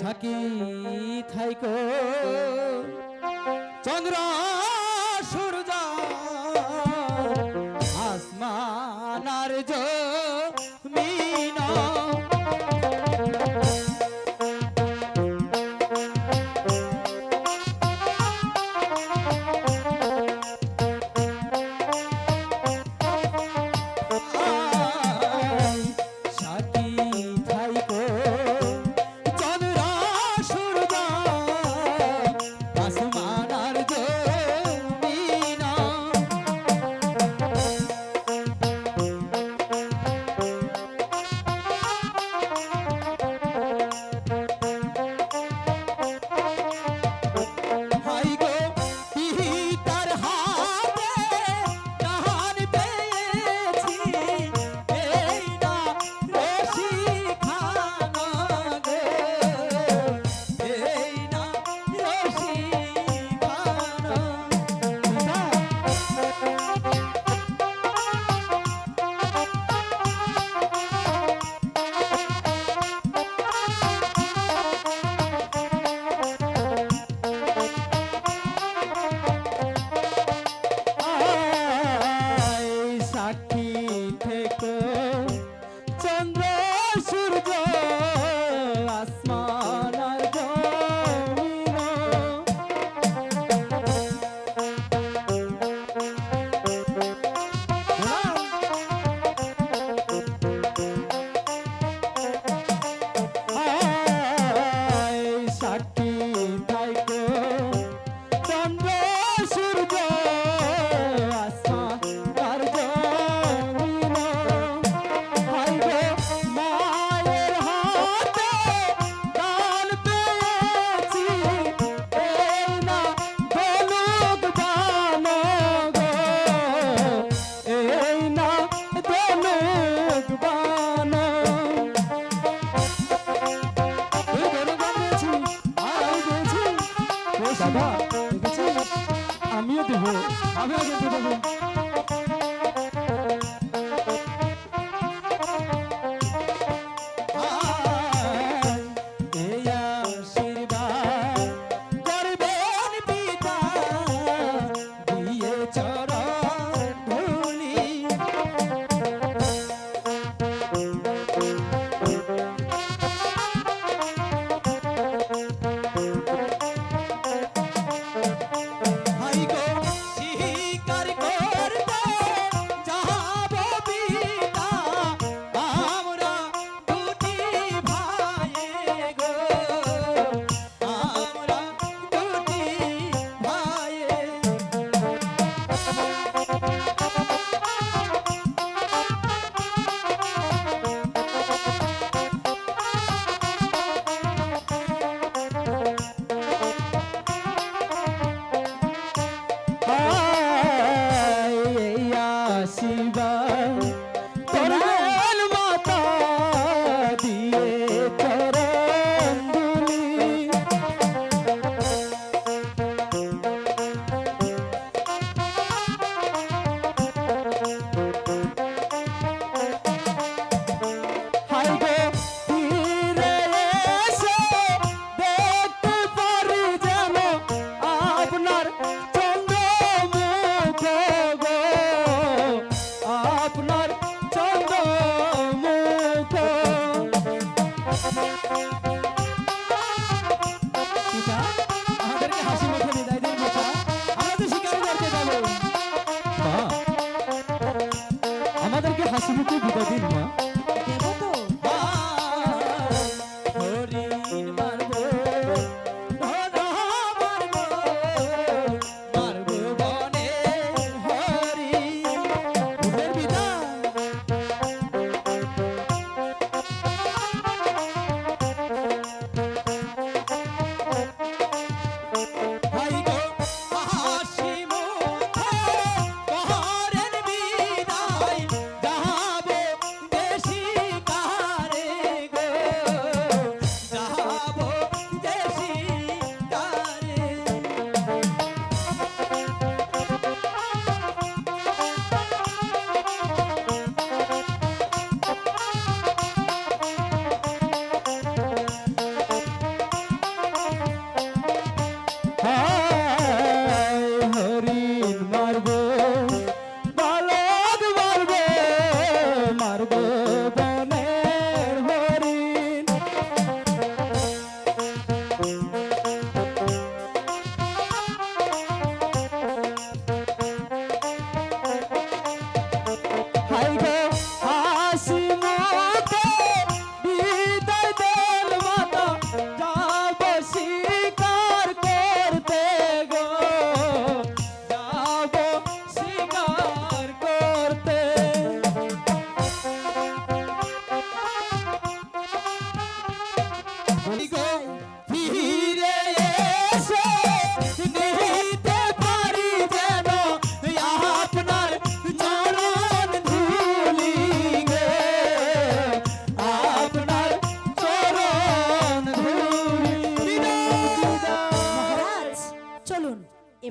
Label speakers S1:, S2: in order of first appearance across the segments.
S1: Psaki থাইকো। চন্দ্র সূর্য আসমান আর জয় দাদা দেখেছেন আমিও দেবো আমিও কিন্তু দেবো।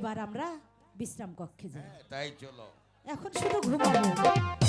S1: আবার আমরা
S2: বিশ্রাম কক্ষে যাই।
S3: হ্যাঁ, তাই চলো।
S2: এখন শুধু ঘুমাবো।